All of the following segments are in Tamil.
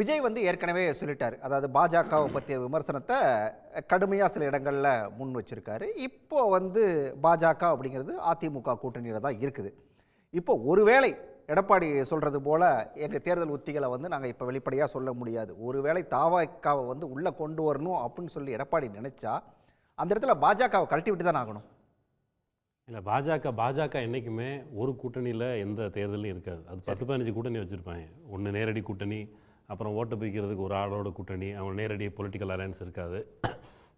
விஜய் வந்து ஏற்கனவே சொல்லிட்டார். அதாவது பாஜகவை பற்றிய விமர்சனத்தை கடுமையாக சில இடங்களில் முன் வச்சிருக்காரு. இப்போ வந்து பாஜக அப்படிங்கிறது அதிமுக கூட்டணியில் தான் இருக்குது. இப்போ ஒருவேளை எடப்பாடி சொல்கிறது போல் எங்கள் தேர்தல் உத்திகளை வந்து நாங்கள் இப்போ வெளிப்படையாக சொல்ல முடியாது. ஒருவேளை தாவாக்காவை வந்து உள்ளே கொண்டு வரணும் அப்படின்னு சொல்லி எடப்பாடி நினச்சா அந்த இடத்துல பாஜகவை கழட்டி விட்டு தான் ஆகணும்? இல்லை பாஜக பாஜக என்றைக்குமே ஒரு கூட்டணியில் எந்த தேர்தலும் இருக்காது. அது பத்து பதினஞ்சு கூட்டணி வச்சுருப்பாங்க. ஒன்று நேரடி கூட்டணி அப்புறம் ஓட்டு பிரிக்கிறதுக்கு ஒரு ஆளோட கூட்டணி அவங்க நேரடி பொலிட்டிக்கல் அலையன்ஸ் இருக்காது.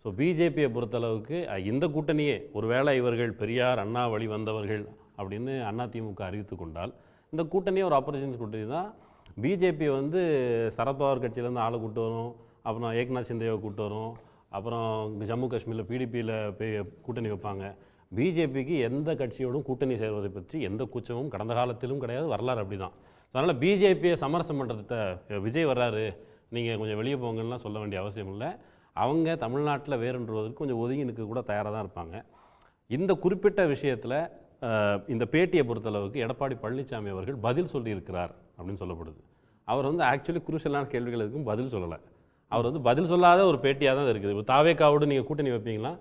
ஸோ பிஜேபியை பொறுத்தளவுக்கு இந்த கூட்டணியே ஒருவேளை இவர்கள் பெரியார் அண்ணா வழி வந்தவர்கள் அப்படின்னு அதிமுக அறிவித்து கொண்டால் இந்த கூட்டணியே ஒரு ஆப்பர்ச்சுனிட்டி கூட்டணி தான். பிஜேபி வந்து சரத்பவார் கட்சியிலேருந்து ஆளை கூட்டு வரும் அப்புறம் ஏக்நாத் சிந்தேவை கூட்டு வரும் அப்புறம் ஜம்மு காஷ்மீரில் பிடிபியில் கூட்டணி வைப்பாங்க. பிஜேபிக்கு எந்த கட்சியோடும் கூட்டணி சேர்வதை பற்றி எந்த கூச்சமும் கடந்த காலத்திலும் கிடையாது வரலாறு அப்படி தான் அதனால் பிஜேபியை சமரசம் பண்ணுறத விஜய் வர்றாரு. நீங்கள் கொஞ்சம் வெளியே போங்கன்னுலாம் சொல்ல வேண்டிய அவசியம் இல்லை. அவங்க தமிழ்நாட்டில் வேறுன்றதற்கு கொஞ்சம் ஒதுங்கி நிற்க கூட தயாராக தான் இருப்பாங்க. இந்த குறிப்பிட்ட விஷயத்தில் இந்த பேட்டியை பொறுத்தளவுக்கு எடப்பாடி பழனிசாமி அவர்கள் பதில் சொல்லியிருக்கிறார் அப்படின்னு சொல்லப்படுது. அவர் வந்து ஆக்சுவலி குருஷலான கேள்விகளுக்கும் பதில் சொல்லலை. அவர் வந்து பதில் சொல்லாத ஒரு பேட்டியாக தான் இருக்குது. இப்போ தாவேக்காவோடு நீங்கள் கூட்டணி வைப்பீங்களா?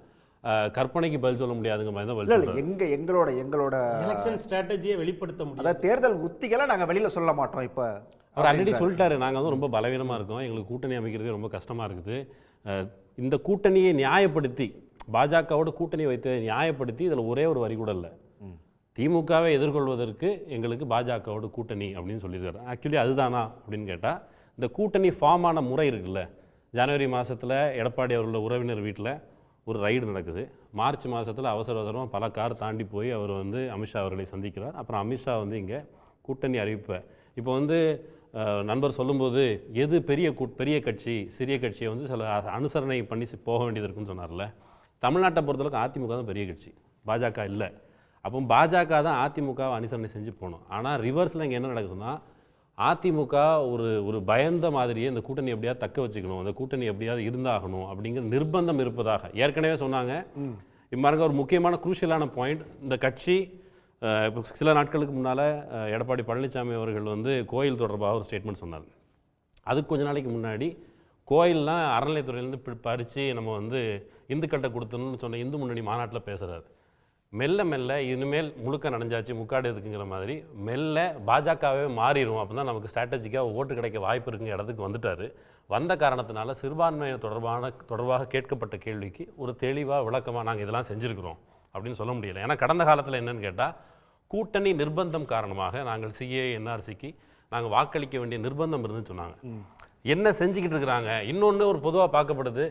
கற்பனைக்கு பதில் சொல்ல முடியாதுங்க மாதிரி தான் இல்லை. எங்க எங்களோட எங்களோட எலெக்ஷன் ஸ்ட்ராட்டஜியை வெளிப்படுத்த முடியும் அதாவது தேர்தல் உத்திகளை நாங்கள் வெளியில் சொல்ல மாட்டோம் இப்போ. அவர் ஆல்ரெடி சொல்லிட்டாரு. நாங்கள் வந்து ரொம்ப பலவீனமாக இருக்கோம். எங்களுக்கு கூட்டணி அமைக்கிறது ரொம்ப கஷ்டமாக இருக்குது. இந்த கூட்டணியை நியாயப்படுத்தி பாஜகவோட கூட்டணி வைத்து நியாயப்படுத்தி இதில் ஒரே ஒரு வரி கூட இல்லை. திமுகவை எதிர்கொள்வதற்கு எங்களுக்கு பாஜகவோட கூட்டணி அப்படின்னு சொல்லியிருக்காரு. ஆக்சுவலி அதுதானா அப்படின்னு கேட்டால் இந்த கூட்டணி ஃபார்ம் ஆன முறை இருக்குல்ல. ஜனவரி மாதத்தில் எடப்பாடி அவர்களோட உறவினர் வீட்டில் ஒரு ரைடு நடக்குது. மார்ச் மாதத்தில் அவசர அவசரமாக பல கார் தாண்டி போய் அவர் வந்து அமித்ஷா அவர்களை சந்திக்கிறார். அப்புறம் அமித்ஷா வந்து இங்கே கூட்டணி அறிவிப்பை. இப்போ வந்து நண்பர் சொல்லும்போது எது பெரிய கூ பெரிய கட்சி சிறிய கட்சியை வந்து சில அனுசரணை பண்ணி போக வேண்டியது இருக்குன்னு சொன்னார்ல. தமிழ்நாட்டை பொறுத்தளவுக்கு அதிமுக தான் பெரிய கட்சி. பாஜக இல்லை. அப்போ பாஜக தான் அதிமுகவை அனுசரணை செஞ்சு போகணும் ஆனால் ரிவர்ஸில் இங்கே என்ன நடக்குதுன்னா அதிமுக ஒரு ஒரு பயந்த மாதிரியே இந்த கூட்டணி எப்படியாவது தக்க வச்சுக்கணும். அந்த கூட்டணி எப்படியாவது இருந்தாகணும் அப்படிங்கிற நிர்பந்தம் இருப்பதாக. ஏற்கனவே சொன்னாங்க. இம்மாருங்க ஒரு முக்கியமான குரூஷியலான பாயிண்ட் இந்த கட்சி இப்போ சில நாட்களுக்கு முன்னால் எடப்பாடி பழனிசாமி அவர்கள் வந்து கோயில் தொடர்பாக ஒரு ஸ்டேட்மெண்ட் சொன்னார். அதுக்கு கொஞ்ச நாளைக்கு முன்னாடி கோயில்லாம் அறநிலைத்துறையிலேருந்து பி பறித்து நம்ம வந்து இந்துக்கள்கிட்ட கொடுத்தணும்னு சொன்ன இந்து முன்னணி மாநாட்டில் பேசுகிறாரு மெல்ல மெல்ல இனிமேல் முழுக்க நனைஞ்சாச்சு முக்காடு இருக்குங்கிற மாதிரி மெல்ல பாஜகவே மாறிடும் அப்போ தான் நமக்கு ஸ்ட்ராட்டஜிக்காக ஓட்டு கிடைக்க வாய்ப்பு இருக்குங்கிற இடத்துக்கு வந்துட்டார். வந்த காரணத்தினால சிறுபான்மையினர் தொடர்பான தொடர்பாக கேட்கப்பட்ட கேள்விக்கு ஒரு தெளிவாக விளக்கமாக நாங்கள் இதெல்லாம் செஞ்சுருக்கிறோம் அப்படின்னு சொல்ல முடியல. ஏன்னா கடந்த காலத்தில் என்னன்னு கேட்டால் கூட்டணி நிர்பந்தம் காரணமாக நாங்கள் சிஏ என்ஆர்சிக்கு நாங்கள் வாக்களிக்க வேண்டிய நிர்பந்தம் இருந்துன்னு சொன்னாங்க. என்ன செஞ்சுக்கிட்டு இருக்கிறாங்க? இன்னொன்று ஒரு பொதுவாக பார்க்கப்படுது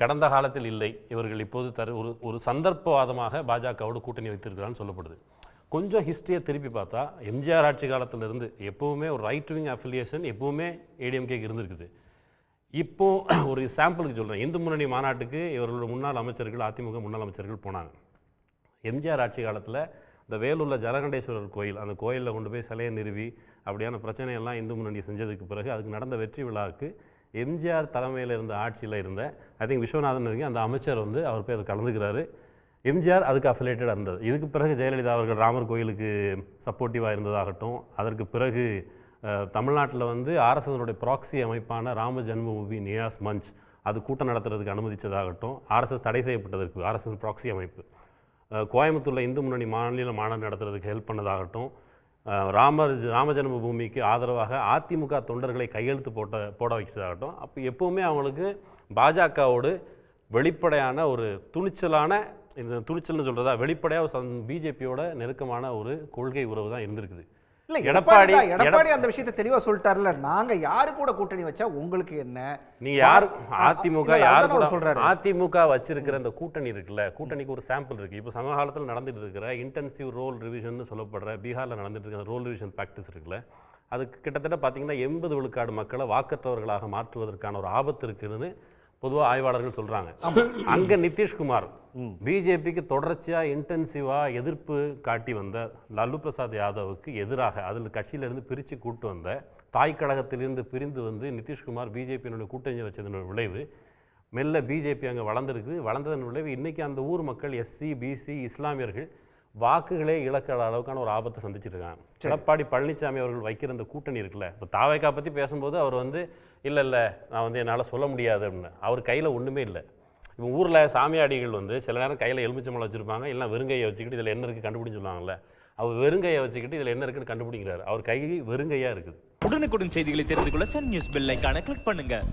கடந்த காலத்தில் இல்லை. இவர்கள் இப்போது தரு ஒரு ஒரு சந்தர்ப்பவாதமாக பாஜகவோடு கூட்டணி வைத்திருக்கிறான்னு சொல்லப்படுது. கொஞ்சம் ஹிஸ்ட்ரியை திருப்பி பார்த்தா எம்ஜிஆர் ஆட்சி காலத்திலிருந்து எப்போவுமே ஒரு ரைட் விங் அஃபிலியேஷன் எப்போவுமே ஏடிஎம்கேக்கு இருந்திருக்குது. இப்போது ஒரு சாம்பிளுக்கு சொல்கிறேன் இந்து முன்னணி மாநாட்டுக்கு இவர்களோட முன்னாள் அமைச்சர்கள் அதிமுக முன்னாள் அமைச்சர்கள் போனாங்க. எம்ஜிஆர் ஆட்சி காலத்தில் இந்த வேலூரில் ஜலகண்டேஸ்வரர் கோயில் அந்த கோயிலில் கொண்டு போய் சிலையை நிறுவி அப்படியான பிரச்சனையெல்லாம் இந்து முன்னணி செஞ்சதுக்கு பிறகு அதுக்கு நடந்த வெற்றி விழாவுக்கு எம்ஜிஆர் தலைமையில் இருந்த ஆட்சியில் இருந்த ஐ திங்க் விஸ்வநாதன் இருக்கு அந்த அமைச்சர் வந்து அவர் பேர் கலந்துக்கிறாரு. எம்ஜிஆர் அதுக்கு அஃபிலேட்டடாக இருந்தது இதுக்கு பிறகு ஜெயலலிதா அவர்கள் ராமர் கோயிலுக்கு சப்போர்ட்டிவாக இருந்ததாகட்டும் அதற்கு பிறகு தமிழ்நாட்டில் வந்து ஆர்எஸ்எஸ்னுடைய ப்ராக்சி அமைப்பான ராம ஜென்மபூமி நியாஸ் மஞ்ச் அது கூட்டம் நடத்துறதுக்கு அனுமதிச்சதாகட்டும் ஆர்எஸ்எஸ் தடை செய்யப்பட்டதற்கு ஆர்எஸ்எஸ் ப்ராக்ஸி அமைப்பு. கோயம்புத்தூரில் இந்து முன்னணி மாநில மாநாடு நடத்துறதுக்கு ஹெல்ப் பண்ணதாகட்டும் ராமர் ராம ஜென்ம பூமிக்கு ஆதரவாக அதிமுக தொண்டர்களை கையெழுத்து போட்ட போட வைச்சதாகட்டும் அப்போ எப்போவுமே அவங்களுக்கு பாஜகவோடு வெளிப்படையான ஒரு துணிச்சலான இந்த துணிச்சல்னு சொல்கிறதா வெளிப்படையாக பிஜேபியோட நெருக்கமான ஒரு கொள்கை உறவு தான் இருந்திருக்குது. இல்ல எடப்பாடி- எடப்பாடி அந்த விஷயத்தை தெளிவா சொல்லிட்டாருல நாங்க யாரு கூட கூட்டணி வச்சா உங்களுக்கு என்ன? நீங்க யார்? அதிமுக யார் கூட சொல்றாரு. அதிமுக வச்சிருக்கிற இந்த கூட்டணி இருக்குல்ல கூட்டணிக்கு ஒரு சாம்பிள் இருக்கு. இப்போ சமகாலத்தில் நடந்துட்டு இருக்கிற இன்டென்சிவ் ரோல் ரிவிஷன் சொல்லப்படுற பீகார்ல நடந்துட்டு இருக்கிற ரோல் ரிவிஷன் ப்ராக்டிஸ் இருக்குல்ல அதுக்கு கிட்டத்தட்ட பார்த்தீங்கன்னா எண்பது விழுக்காடு மக்களை வாக்கற்றவர்களாக மாற்றுவதற்கான ஒரு ஆபத்து இருக்குன்னு பொதுவா ஆய்வாளர்கள் சொல்றாங்க. அங்க நிதிஷ்குமார் பிஜேபிக்கு தொடர்ச்சியா இன்டென்சிவா எதிர்ப்பு காட்டி வந்த லல்லு பிரசாத் யாதவுக்கு எதிராக அதில் கட்சியிலிருந்து பிரிச்சு கூட்டு வந்த தாய் கழகத்திலிருந்து பிரிந்து வந்து நிதிஷ்குமார் பிஜேபியினுடைய கூட்டணி வச்சதனுடைய விளைவு மெல்ல பிஜேபி அங்கே வளர்ந்துருக்கு. வளர்ந்ததன் விளைவு இன்னைக்கு அந்த ஊர் மக்கள் எஸ்சி பிசி இஸ்லாமியர்கள் வாக்குகளே இழக்கிற அளவுக்கான ஒரு ஆபத்தை சந்திச்சிட்டு இருக்காங்க எடப்பாடி பழனிசாமி அவர்கள் வைக்கிற இந்த கூட்டணி இருக்குல்ல இப்போ தாவைக்கா பற்றி பேசும்போது அவர் வந்து இல்லை இல்லை நான் வந்து என்னால் சொல்ல முடியாது அப்படின்னு. அவர் கையில் ஒன்றுமே இல்லை. இப்போ ஊரில் சாமியாடிகள் வந்து சில நேரம் கையில் எலுமிச்சம்பளம் வச்சுருப்பாங்க இல்லை வெறுங்கையை வச்சுக்கிட்டு இதில் என்ன இருக்குது கண்டுபிடிச்சு அவர் வெறுங்கையை வச்சுக்கிட்டு இதில் என்ன இருக்குன்னு கண்டுபிடிக்கிறாரு. அவர் கை வெறுங்கையாக இருக்குது. உடனுக்குடன் செய்திகளை தெரிந்து கொள்ள சன் நியூஸ் பெல் ஐகானை கிளிக் பண்ணுங்கள்